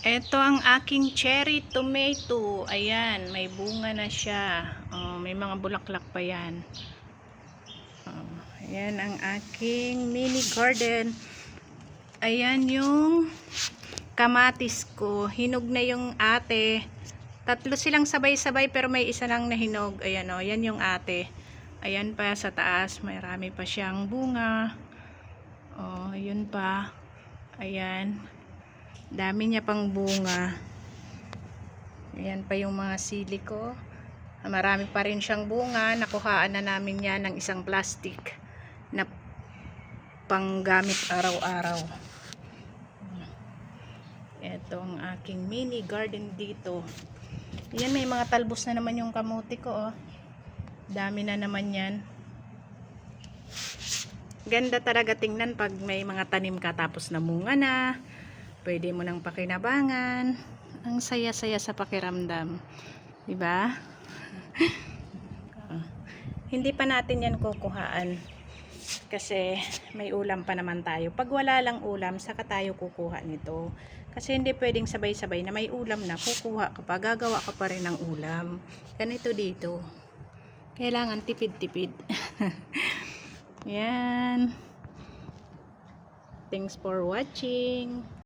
Ito ang aking cherry tomato. Ayan, may bunga na siya. Oh, may mga bulaklak pa yan. Oh, ayan ang aking mini garden. Ayan yung kamatis ko. Hinog na yung ate. Tatlo silang sabay-sabay pero may isa lang na hinog. Ayan o, yan yung ate. Ayan pa sa taas. Marami pa siyang bunga. Oh, yun pa. Ayan. Dami niya pang bunga. Ayan pa yung mga sili ko. Marami pa rin siyang bunga. Nakuhaan na namin yan ng isang plastic na panggamit araw-araw. Ito ang aking mini garden dito. Yan, may mga talbos na naman yung kamuti ko, oh. Dami na naman yan. Ganda talaga tingnan pag may mga tanim ka tapos namunga na. Pwede mo nang pakinabangan. Ang saya-saya sa pakiramdam. 'Di ba? Ah. Hindi pa natin yan kukuhaan. Kasi may ulam pa naman tayo. Pag wala lang ulam, saka tayo kukuha nito. Kasi hindi pwedeng sabay-sabay na may ulam na kukuha ka pa, gagawa ka pa rin ng ulam. Ganito dito. Kailangan tipid-tipid. Yan. Thanks for watching.